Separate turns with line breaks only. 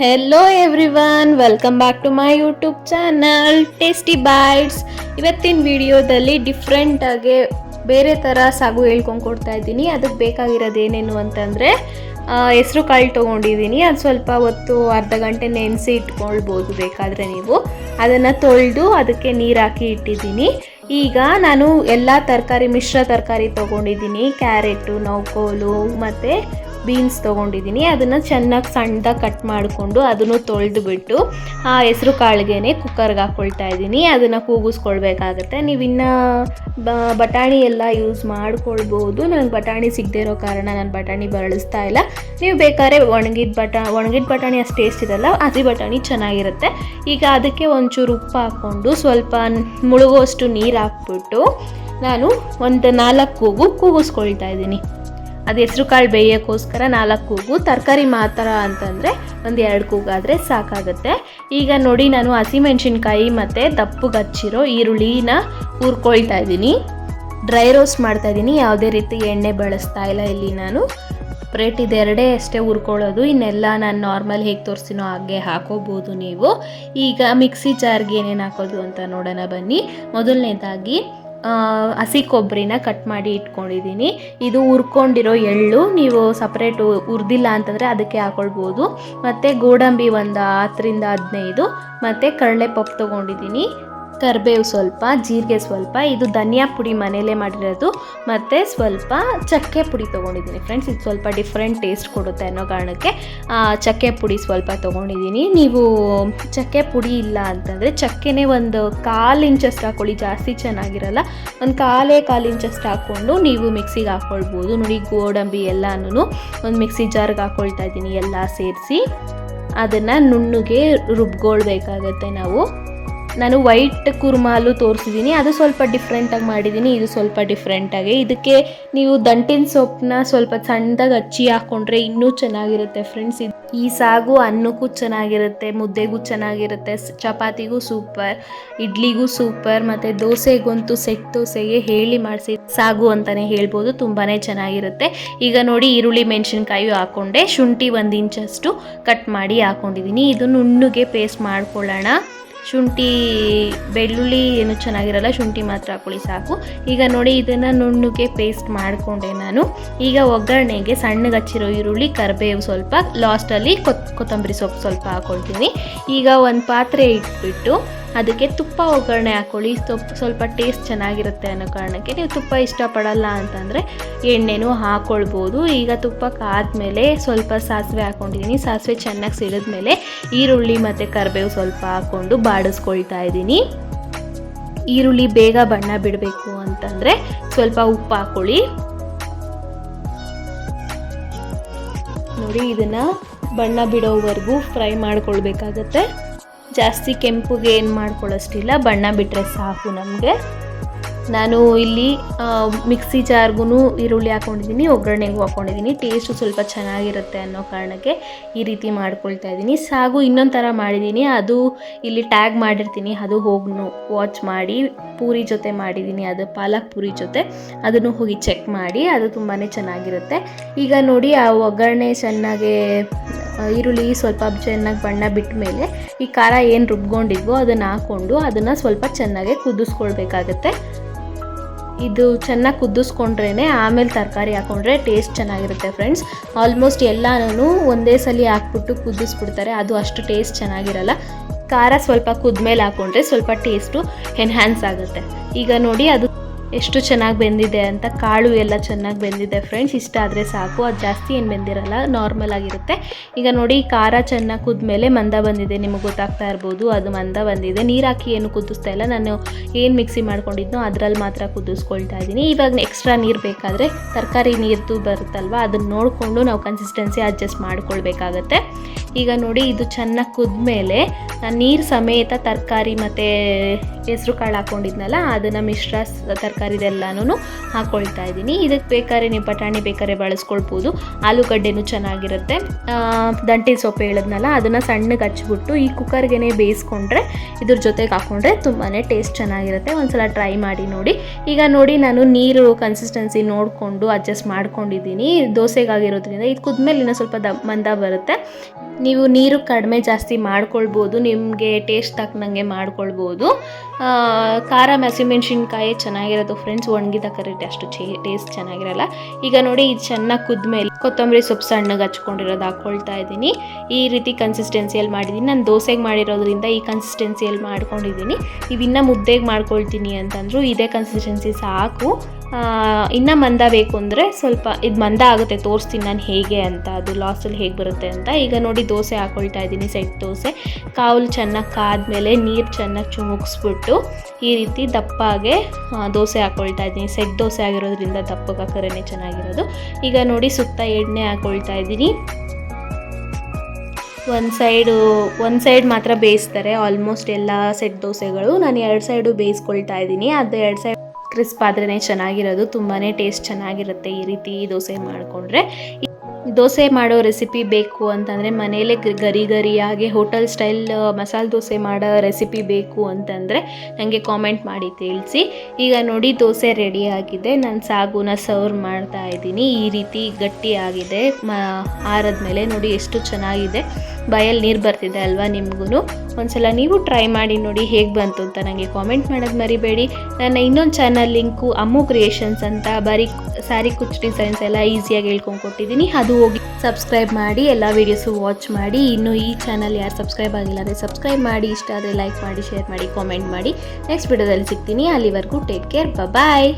Hello everyone welcome back to my YouTube channel tasty bites ಇವತ್ತಿನ ವಿಡಿಯೋದಲ್ಲಿ ಡಿಫ್ರೆಂಟಾಗಿ ಬೇರೆ ಥರ ಸಾಗು ಹೇಳ್ಕೊಂಡು ಕೊಡ್ತಾ ಇದ್ದೀನಿ. ಅದಕ್ಕೆ ಬೇಕಾಗಿರೋದು ಏನೇನು ಅಂತಂದರೆ ಹೆಸರು ಕಾಳು ತೊಗೊಂಡಿದ್ದೀನಿ. ಅದು ಸ್ವಲ್ಪ ಹೊತ್ತು ಅರ್ಧ ಗಂಟೆ ನೆನೆಸಿ ಇಟ್ಕೊಳ್ಬೋದು ಬೇಕಾದರೆ ನೀವು. ಅದನ್ನು ತೊಳೆದು ಅದಕ್ಕೆ ನೀರು ಹಾಕಿ ಇಟ್ಟಿದ್ದೀನಿ. ಈಗ ನಾನು ಎಲ್ಲ ತರಕಾರಿ, ಮಿಶ್ರ ತರಕಾರಿ ತೊಗೊಂಡಿದ್ದೀನಿ. ಕ್ಯಾರೆಟು ನೌಕೋಲು ಮತ್ತು ಬೀನ್ಸ್ ತೊಗೊಂಡಿದ್ದೀನಿ. ಅದನ್ನು ಚೆನ್ನಾಗಿ ಸಣ್ಣದಾಗಿ ಕಟ್ ಮಾಡಿಕೊಂಡು ಅದನ್ನು ತೊಳೆದುಬಿಟ್ಟು, ಆ ಹೆಸರು ಕಾಳಿಗೆನೆ ಕುಕ್ಕರ್ಗೆ ಹಾಕ್ಕೊಳ್ತಾ ಇದ್ದೀನಿ. ಅದನ್ನು ಕೂಗಿಸ್ಕೊಳ್ಬೇಕಾಗತ್ತೆ. ನೀವು ಇನ್ನು ಬಟಾಣಿ ಎಲ್ಲ ಯೂಸ್ ಮಾಡ್ಕೊಳ್ಬೋದು. ನನಗೆ ಬಟಾಣಿ ಸಿಗದೇ ಇರೋ ಕಾರಣ ನಾನು ಬಟಾಣಿ ಬಳಸ್ತಾ ಇಲ್ಲ. ನೀವು ಬೇಕಾದ್ರೆ ಒಣಗಿದ ಬಟಾ, ಒಣಗಿದ ಬಟಾಣಿ ಅಷ್ಟು ಟೇಸ್ಟ್ ಇರಲ್ಲ, ಹಸಿ ಬಟಾಣಿ ಚೆನ್ನಾಗಿರುತ್ತೆ. ಈಗ ಅದಕ್ಕೆ ಒಂಚೂರು ಉಪ್ಪು ಹಾಕ್ಕೊಂಡು ಸ್ವಲ್ಪ ಮುಳುಗುವಷ್ಟು ನೀರು ಹಾಕ್ಬಿಟ್ಟು ನಾನು ಒಂದು ನಾಲ್ಕು ಕೂಗು ಕೂಗಿಸ್ಕೊಳ್ತಾ ಇದ್ದೀನಿ. ಅದು ಹೆಸರು ಕಾಳು ಬೇಯೋಕ್ಕೋಸ್ಕರ ನಾಲ್ಕು ಕೂಗು, ತರಕಾರಿ ಮಾತ್ರ ಅಂತಂದರೆ ಒಂದು ಎರಡು ಕೂಗಾದರೆ ಸಾಕಾಗುತ್ತೆ. ಈಗ ನೋಡಿ ನಾನು ಹಸಿಮೆಣ್ಸಿನ್ಕಾಯಿ ಮತ್ತು ದಪ್ಪಗೆ ಹಚ್ಚಿರೋ ಈರುಳ್ಳಿನ ಹುರ್ಕೊಳ್ತಾ ಇದ್ದೀನಿ. ಡ್ರೈ ರೋಸ್ಟ್ ಮಾಡ್ತಾ ಇದ್ದೀನಿ. ಯಾವುದೇ ರೀತಿ ಎಣ್ಣೆ ಬಳಸ್ತಾ ಇಲ್ಲ ಇಲ್ಲಿ ನಾನು. ಸಪ್ರೇಟ್ ಇದೆರಡೇ ಅಷ್ಟೇ ಹುರ್ಕೊಳ್ಳೋದು. ಇನ್ನೆಲ್ಲ ನಾನು ನಾರ್ಮಲ್ ಹೇಗೆ ತೋರಿಸ್ತೀನೋ ಹಾಗೆ ಹಾಕೋಬೋದು ನೀವು. ಈಗ ಮಿಕ್ಸಿ ಜಾರ್ಗೆ ಏನೇನು ಹಾಕೋದು ಅಂತ ನೋಡೋಣ ಬನ್ನಿ. ಮೊದಲನೇದಾಗಿ ಹಸಿ ಕೊಬ್ಬರಿನ ಕಟ್ ಮಾಡಿ ಇಟ್ಕೊಂಡಿದ್ದೀನಿ. ಇದು ಹುರ್ಕೊಂಡಿರೋ ಎಳ್ಳು ನೀವು ಸಪ್ರೇಟು ಹುರಿದಿಲ್ಲ ಅಂತಂದರೆ ಅದಕ್ಕೆ ಹಾಕೊಳ್ಬೋದು. ಮತ್ತು ಗೋಡಂಬಿ ಒಂದು ಹತ್ತರಿಂದ ಹದಿನೈದು. ಮತ್ತು ಕಡಲೆಪಪ್ಪು ತೊಗೊಂಡಿದ್ದೀನಿ. ಕರಿಬೇವು ಸ್ವಲ್ಪ, ಜೀರಿಗೆ ಸ್ವಲ್ಪ, ಇದು ಧನಿಯಾ ಪುಡಿ ಮನೆಯಲ್ಲೇ ಮಾಡಿರೋದು, ಮತ್ತು ಸ್ವಲ್ಪ ಚಕ್ಕೆ ಪುಡಿ ತೊಗೊಂಡಿದ್ದೀನಿ ಫ್ರೆಂಡ್ಸ್ ಇದು ಸ್ವಲ್ಪ ಡಿಫ್ರೆಂಟ್ ಟೇಸ್ಟ್ ಕೊಡುತ್ತೆ ಅನ್ನೋ ಕಾರಣಕ್ಕೆ ಚಕ್ಕೆ ಪುಡಿ ಸ್ವಲ್ಪ ತೊಗೊಂಡಿದ್ದೀನಿ. ನೀವು ಚಕ್ಕೆ ಪುಡಿ ಇಲ್ಲ ಅಂತಂದರೆ ಚಕ್ಕೆನೇ ಒಂದು ಕಾಲು ಇಂಚಷ್ಟು ಹಾಕ್ಕೊಳ್ಳಿ ಜಾಸ್ತಿ ಚೆನ್ನಾಗಿರಲ್ಲ. ಒಂದು ಕಾಲೇ ಕಾಲು ಇಂಚಷ್ಟು ಹಾಕ್ಕೊಂಡು ನೀವು ಮಿಕ್ಸಿಗೆ ಹಾಕ್ಕೊಳ್ಬೋದು ನೋಡಿ ಗೋಡಂಬಿ ಎಲ್ಲನೂ ಒಂದು ಮಿಕ್ಸಿ ಜಾರ್ಗೆ ಹಾಕ್ಕೊಳ್ತಾ ಇದ್ದೀನಿ ಎಲ್ಲ ಸೇರಿಸಿ. ಅದನ್ನು ನುಣ್ಣಗೆ ರುಬ್ಕೊಳ್ಬೇಕಾಗತ್ತೆ ನಾವು. ನಾನು ವೈಟ್ ಕುರ್ಮಾಲು ತೋರಿಸಿದ್ದೀನಿ ಅದು ಸ್ವಲ್ಪ ಡಿಫ್ರೆಂಟಾಗಿ ಮಾಡಿದ್ದೀನಿ ಇದು ಸ್ವಲ್ಪ ಡಿಫ್ರೆಂಟಾಗಿ ಇದಕ್ಕೆ ನೀವು ದಂಟಿನ ಸೊಪ್ಪನ್ನ ಸ್ವಲ್ಪ ಸಣ್ಣದಾಗಿ ಹಚ್ಚಿ ಹಾಕ್ಕೊಂಡ್ರೆ ಇನ್ನೂ ಚೆನ್ನಾಗಿರುತ್ತೆ ಫ್ರೆಂಡ್ಸ್ ಇದು ಈ ಸಾಗು ಅನ್ನಕ್ಕೂ ಚೆನ್ನಾಗಿರುತ್ತೆ, ಮುದ್ದೆಗೂ ಚೆನ್ನಾಗಿರುತ್ತೆ ಚಪಾತಿಗೂ ಸೂಪರ್, ಇಡ್ಲಿಗೂ ಸೂಪರ್, ಮತ್ತು ದೋಸೆಗಂತೂ ಸೆಟ್ ದೋಸೆಗೆ ಹೇಳಿ ಮಾಡಿಸಿ. ಸಾಗು ಅಂತಲೇ ಹೇಳ್ಬೋದು ತುಂಬಾ ಚೆನ್ನಾಗಿರುತ್ತೆ. ಈಗ ನೋಡಿ ಈರುಳ್ಳಿ ಮೆಣಸಿನ್ಕಾಯಿ ಹಾಕ್ಕೊಂಡೆ ಶುಂಠಿ ಒಂದು ಇಂಚಷ್ಟು ಕಟ್ ಮಾಡಿ ಹಾಕ್ಕೊಂಡಿದ್ದೀನಿ ಇದು ನುಣ್ಣಗೆ ಪೇಸ್ಟ್ ಮಾಡ್ಕೊಳ್ಳೋಣ. ಶುಂಠಿ, ಬೆಳ್ಳುಳ್ಳಿ ಏನು ಚೆನ್ನಾಗಿರಲ್ಲ, ಶುಂಠಿ ಮಾತ್ರ ಹಾಕೊಳ್ಳಿ ಸಾಕು. ಈಗ ನೋಡಿ ಇದನ್ನು ನುಣ್ಣಗೆ ಪೇಸ್ಟ್ ಮಾಡಿಕೊಂಡೆ ನಾನು. ಈಗ ಒಗ್ಗರಣೆಗೆ ಸಣ್ಣಗೆ ಹಚ್ಚಿರೋ ಈರುಳ್ಳಿ, ಕರಿಬೇವು ಸ್ವಲ್ಪ ಲಾಸ್ಟಲ್ಲಿ ಕೊತ್ ಕೊತ್ತಂಬರಿ ಸೊಪ್ಪು ಸ್ವಲ್ಪ ಹಾಕೊಳ್ತೀನಿ. ಈಗ ಒಂದು ಪಾತ್ರೆ ಇಟ್ಬಿಟ್ಟು ಅದಕ್ಕೆ ತುಪ್ಪ ಒಗ್ಗರಣೆ ಹಾಕ್ಕೊಳ್ಳಿ ಸ್ವಲ್ಪ ಟೇಸ್ಟ್ ಚೆನ್ನಾಗಿರುತ್ತೆ ಅನ್ನೋ ಕಾರಣಕ್ಕೆ ನೀವು ತುಪ್ಪ ಇಷ್ಟಪಡಲ್ಲ ಅಂತಂದರೆ ಎಣ್ಣೆನೂ ಹಾಕ್ಕೊಳ್ಬೋದು ಈಗ ತುಪ್ಪ ಕಾದ್ಮೇಲೆ ಸ್ವಲ್ಪ ಸಾಸಿವೆ ಹಾಕ್ಕೊಂಡಿದ್ದೀನಿ ಸಾಸಿವೆ ಚೆನ್ನಾಗಿ ಸಿಡಿದ್ಮೇಲೆ ಈರುಳ್ಳಿ ಮತ್ತು ಕರಿಬೇವು ಸ್ವಲ್ಪ ಹಾಕ್ಕೊಂಡು ಬಾಡಿಸ್ಕೊಳ್ತಾ ಇದ್ದೀನಿ. ಈರುಳ್ಳಿ ಬೇಗ ಬಣ್ಣ ಬಿಡಬೇಕು ಅಂತಂದರೆ ಸ್ವಲ್ಪ ಉಪ್ಪು ಹಾಕ್ಕೊಳ್ಳಿ ನೋಡಿ, ಇದನ್ನು ಬಣ್ಣ ಬಿಡೋವರೆಗೂ ಫ್ರೈ ಮಾಡ್ಕೊಳ್ಬೇಕಾಗತ್ತೆ. ಜಾಸ್ತಿ ಕೆಂಪುಗೆ ಏನು ಮಾಡ್ಕೊಳ್ಳೋಷ್ಟಿಲ್ಲ ಬಣ್ಣ ಬಿಟ್ಟರೆ ಸಾಕು ನಮಗೆ. ನಾನು ಇಲ್ಲಿ ಮಿಕ್ಸಿ ಜಾರ್ಗೂ ಈರುಳ್ಳಿ ಹಾಕ್ಕೊಂಡಿದ್ದೀನಿ ಒಗ್ಗರಣೆಗೂ ಹಾಕ್ಕೊಂಡಿದ್ದೀನಿ ಟೇಸ್ಟು ಸ್ವಲ್ಪ ಚೆನ್ನಾಗಿರುತ್ತೆ ಅನ್ನೋ ಕಾರಣಕ್ಕೆ ಈ ರೀತಿ ಮಾಡ್ಕೊಳ್ತಾ ಇದ್ದೀನಿ. ಸಾಗು ಇನ್ನೊಂದು ಥರ ಮಾಡಿದ್ದೀನಿ. ಅದು ಇಲ್ಲಿ ಟ್ಯಾಗ್ ಮಾಡಿರ್ತೀನಿ. ಅದು ಹೋಗಿ ವಾಚ್ ಮಾಡಿ, ಪೂರಿ ಜೊತೆ ಮಾಡಿದ್ದೀನಿ. ಅದು ಪಾಲಕ್ ಪೂರಿ ಜೊತೆ. ಅದನ್ನು ಹೋಗಿ ಚೆಕ್ ಮಾಡಿ, ಅದು ತುಂಬಾ ಚೆನ್ನಾಗಿರುತ್ತೆ. ಈಗ ನೋಡಿ, ಆ ಒಗ್ಗರಣೆ ಚೆನ್ನಾಗಿ ಈರುಳ್ಳಿ ಸ್ವಲ್ಪ ಚೆನ್ನಾಗಿ ಬಣ್ಣ ಬಿಟ್ಟ ಮೇಲೆ ಈ ಖಾರ ಏನು ರುಬ್ಕೊಂಡಿದ್ವೋ ಅದನ್ನು ಹಾಕ್ಕೊಂಡು ಅದನ್ನು ಸ್ವಲ್ಪ ಚೆನ್ನಾಗಿ ಕುದಿಸ್ಕೊಳ್ಬೇಕಾಗತ್ತೆ. ಇದು ಚೆನ್ನಾಗಿ ಕುದಿಸ್ಕೊಂಡ್ರೇ ಆಮೇಲೆ ತರಕಾರಿ ಹಾಕ್ಕೊಂಡ್ರೆ ಟೇಸ್ಟ್ ಚೆನ್ನಾಗಿರುತ್ತೆ ಫ್ರೆಂಡ್ಸ್. ಆಲ್ಮೋಸ್ಟ್ ಎಲ್ಲನೂ ಒಂದೇ ಸಲ ಹಾಕ್ಬಿಟ್ಟು ಕುದಿಸ್ಬಿಡ್ತಾರೆ, ಅದು ಅಷ್ಟು ಟೇಸ್ಟ್ ಚೆನ್ನಾಗಿರಲ್ಲ. ಖಾರ ಸ್ವಲ್ಪ ಕುದ್ಮೇಲೆ ಹಾಕ್ಕೊಂಡ್ರೆ ಸ್ವಲ್ಪ ಟೇಸ್ಟು ಎನ್ಹ್ಯಾನ್ಸ್ ಆಗುತ್ತೆ. ಈಗ ನೋಡಿ ಅದು ಎಷ್ಟು ಚೆನ್ನಾಗಿ ಬೆಂದಿದೆ ಅಂತ ಕಾಳು ಎಲ್ಲ ಚೆನ್ನಾಗಿ ಬೆಂದಿದೆ ಫ್ರೆಂಡ್ಸ್ ಇಷ್ಟ ಆದರೆ ಸಾಕು. ಅದು ಜಾಸ್ತಿ ಏನು ಬೆಂದಿರಲ್ಲ ನಾರ್ಮಲ್ ಆಗಿರುತ್ತೆ. ಈಗ ನೋಡಿ, ಖಾರ ಚೆನ್ನಾಗಿ ಕುದ್ಮೇಲೆ ಮಂದ ಬಂದಿದೆ. ನಿಮಗೆ ಗೊತ್ತಾಗ್ತಾ ಇರ್ಬೋದು, ಅದು ಮಂದ ಬಂದಿದೆ. ನೀರು ಹಾಕಿ ಏನು ಕುದಿಸ್ತಾ ಇಲ್ಲ. ನಾನು ಏನು ಮಿಕ್ಸಿ ಮಾಡ್ಕೊಂಡಿದ್ನೋ ಅದರಲ್ಲಿ ಮಾತ್ರ ಕುದಿಸ್ಕೊಳ್ತಾ ಇದ್ದೀನಿ. ಇವಾಗ ಎಕ್ಸ್ಟ್ರಾ ನೀರು ಬೇಕಾದರೆ ತರಕಾರಿ ನೀರ್ದು ಬರುತ್ತಲ್ವ ಅದನ್ನು ನೋಡಿಕೊಂಡು ನಾವು ಕನ್ಸಿಸ್ಟೆನ್ಸಿ ಅಡ್ಜಸ್ಟ್ ಮಾಡ್ಕೊಳ್ಬೇಕಾಗತ್ತೆ. ಈಗ ನೋಡಿ, ಇದು ಚೆನ್ನಾಗಿ ಕುದ್ಮೇಲೆ ನಾನು ನೀರು ಸಮೇತ ತರಕಾರಿ ಮತ್ತು ಹೆಸರು ಕಾಳು ಹಾಕ್ಕೊಂಡಿದ್ನಲ್ಲ ಅದನ್ನು ಮಿಶ್ರ ತರಕಾರಿದೆಲ್ಲನೂ ಹಾಕ್ಕೊಳ್ತಾ ಇದ್ದೀನಿ. ಇದಕ್ಕೆ ಬೇಕಾದ್ರೆ ನೀವು ಬಟಾಣಿ ಬೇಕಾದ್ರೆ ಬಳಸ್ಕೊಳ್ಬೋದು. ಆಲೂಗಡ್ಡೆನೂ ಚೆನ್ನಾಗಿರುತ್ತೆ. ದಂಟಿ ಸೊಪ್ಪು ಹೇಳಿದ್ನಲ್ಲ, ಅದನ್ನು ಸಣ್ಣಗೆ ಹಚ್ಬಿಟ್ಟು ಈ ಕುಕ್ಕರ್ಗೆ ಬೇಯಿಸ್ಕೊಂಡ್ರೆ ಇದ್ರ ಜೊತೆಗೆ ಹಾಕ್ಕೊಂಡ್ರೆ ತುಂಬಾ ಟೇಸ್ಟ್ ಚೆನ್ನಾಗಿರುತ್ತೆ. ಒಂದ್ಸಲ ಟ್ರೈ ಮಾಡಿ ನೋಡಿ. ಈಗ ನೋಡಿ ನಾನು ನೀರು ಕನ್ಸಿಸ್ಟೆನ್ಸಿ ನೋಡಿಕೊಂಡು ಅಡ್ಜಸ್ಟ್ ಮಾಡ್ಕೊಂಡಿದ್ದೀನಿ. ದೋಸೆಗಾಗಿರೋದ್ರಿಂದ ಇದು ಕುದ್ಮೇಲೆ ಇನ್ನೂ ಸ್ವಲ್ಪ ದ, ಮಂದ ಬರುತ್ತೆ. ನೀವು ನೀರು ಕಡಿಮೆ ಜಾಸ್ತಿ ಮಾಡ್ಕೊಳ್ಬೋದು, ನಿಮಗೆ ಟೇಸ್ಟ್ ತಕ್ಕನಂಗೆ ಮಾಡ್ಕೊಳ್ಬೋದು. ಖಾರ ಹಸಿಮೆಣ್ಸಿನ್ಕಾಯಿ ಚೆನ್ನಾಗಿರೋದು ಫ್ರೆಂಡ್ಸ್ ಒಣಗಿದ ಕರೆಕ್ಟ್ ಅಷ್ಟು ಚೇ ಟೇಸ್ಟ್ ಚೆನ್ನಾಗಿರಲ್ಲ. ಈಗ ನೋಡಿ ಇದು ಚೆನ್ನಾಗಿ ಕುದ್ಮೇಲೆ ಕೊತ್ತಂಬರಿ ಸೊಪ್ಪು ಸಣ್ಣಗೆ ಹಚ್ಕೊಂಡಿರೋದು ಹಾಕ್ಕೊಳ್ತಾ ಇದ್ದೀನಿ. ಈ ರೀತಿ ಕನ್ಸಿಸ್ಟೆನ್ಸಿಯಲ್ಲಿ ಮಾಡಿದ್ದೀನಿ ನಾನು ದೋಸೆಗೆ ಮಾಡಿರೋದ್ರಿಂದ ಈ ಕನ್ಸಿಸ್ಟೆನ್ಸಿಯಲ್ಲಿ ಮಾಡ್ಕೊಂಡಿದ್ದೀನಿ ಇವಿನ್ನ ಮುದ್ದೆಗೆ ಮಾಡ್ಕೊಳ್ತೀನಿ ಅಂತಂದ್ರೂ ಇದೇ ಕನ್ಸಿಸ್ಟೆನ್ಸಿ ಸಾಕು. ಇನ್ನು ಮಂದ ಬೇಕು ಅಂದರೆ ಸ್ವಲ್ಪ ಇದು ಮಂದ ಆಗುತ್ತೆ, ತೋರಿಸ್ತೀನಿ ನಾನು ಹೇಗೆ ಅಂತ, ಅದು ಲಾಸಲ್ಲಿ ಹೇಗೆ ಬರುತ್ತೆ ಅಂತ. ಈಗ ನೋಡಿ ದೋಸೆ ಹಾಕೊಳ್ತಾ ಇದ್ದೀನಿ ಸೆಟ್ ದೋಸೆ. ಕಾವಲು ಚೆನ್ನಾಗಿ ಕಾದ್ಮೇಲೆ ನೀರು ಚೆನ್ನಾಗಿ ಚುಮುಕ್ಸ್ಬಿಟ್ಟು ಈ ರೀತಿ ದಪ್ಪಾಗೆ ದೋಸೆ ಹಾಕ್ಕೊಳ್ತಾ ಇದ್ದೀನಿ. ಸೆಟ್ ದೋಸೆ ಆಗಿರೋದ್ರಿಂದ ದಪ್ಪಗೆ ಹಾಕರೇ ಚೆನ್ನಾಗಿರೋದು. ಈಗ ನೋಡಿ ಸುತ್ತ ಎಣ್ಣೆ ಹಾಕ್ಕೊಳ್ತಾ ಇದ್ದೀನಿ. ಒಂದು ಸೈಡು ಒಂದು ಸೈಡ್ ಮಾತ್ರ ಬೇಯಿಸ್ತಾರೆ. ಆಲ್ಮೋಸ್ಟ್ ಎಲ್ಲ ಸೆಟ್ ದೋಸೆಗಳು. ನಾನು ಎರಡು ಸೈಡು ಬೇಯಿಸ್ಕೊಳ್ತಾ ಇದ್ದೀನಿ. ಅದು ಎರಡು ಸೈಡ್ ಕ್ರಿಸ್ಪ್ ಆದ್ರೇ ಚೆನ್ನಾಗಿರೋದು ತುಂಬಾ ಟೇಸ್ಟ್ ಚೆನ್ನಾಗಿರುತ್ತೆ ಈ ರೀತಿ ದೋಸೆ ಮಾಡಿಕೊಂಡ್ರೆ. ದೋಸೆ ಮಾಡೋ ರೆಸಿಪಿ ಬೇಕು ಅಂತಂದರೆ ಮನೆಯಲ್ಲೇ ಗರಿ ಗರಿಯಾಗಿ ಹೋಟೆಲ್ ಸ್ಟೈಲ್ ಮಸಾಲೆ ದೋಸೆ ಮಾಡೋ ರೆಸಿಪಿ ಬೇಕು ಅಂತಂದರೆ ನನಗೆ ಕಾಮೆಂಟ್ ಮಾಡಿ ತಿಳಿಸಿ. ಈಗ ನೋಡಿ ದೋಸೆ ರೆಡಿ ಆಗಿದೆ, ನಾನು ಸಾಗುನ ಸರ್ವ್ ಮಾಡ್ತಾ ಇದ್ದೀನಿ. ಈ ರೀತಿ ಗಟ್ಟಿಯಾಗಿದೆ, ಮ, ಆರದ್ಮೇಲೆ ನೋಡಿ ಎಷ್ಟು ಚೆನ್ನಾಗಿದೆ. ಬಾಯಲ್ಲಿ ನೀರು ಬರ್ತಿದೆ ಅಲ್ವಾ ನಿಮಗೂ ಒಂದ್ಸಲ ನೀವು ಟ್ರೈ ಮಾಡಿ ನೋಡಿ ಹೇಗೆ ಬಂತು ಅಂತ ನನಗೆ ಕಾಮೆಂಟ್ ಮಾಡೋದು ಮರಿಬೇಡಿ. ನನ್ನ ಇನ್ನೊಂದು ಚಾನಲ್ ಲಿಂಕು ಅಮ್ಮು ಕ್ರಿಯೇಷನ್ಸ್ ಅಂತ, ಬರೀ ಸ್ಯಾರಿ ಕುಚ್ ಡಿಸೈನ್ಸ್ ಎಲ್ಲ ಈಸಿಯಾಗಿ ಹೇಳ್ಕೊಂಡು ಕೊಟ್ಟಿದ್ದೀನಿ ಅದು ಹೋಗಿ ಸಬ್ಸ್ಕ್ರೈಬ್ ಮಾಡಿ, ಎಲ್ಲ ವೀಡಿಯೋಸು ವಾಚ್ ಮಾಡಿ. ಇನ್ನು ಈ ಚಾನಲ್ ಯಾರು ಸಬ್ಸ್ಕ್ರೈಬ್ ಆಗಿಲ್ಲ ಅಂದರೆ ಸಬ್ಸ್ಕ್ರೈಬ್ ಮಾಡಿ. ಇಷ್ಟ ಆದರೆ ಲೈಕ್ ಮಾಡಿ ಶೇರ್ ಮಾಡಿ ಕಾಮೆಂಟ್ ಮಾಡಿ. ನೆಕ್ಸ್ಟ್ ವಿಡಿಯೋದಲ್ಲಿ ಸಿಗ್ತೀನಿ. ಅಲ್ಲಿವರೆಗೂ ಟೇಕ್ ಕೇರ್ ಬಾಯ್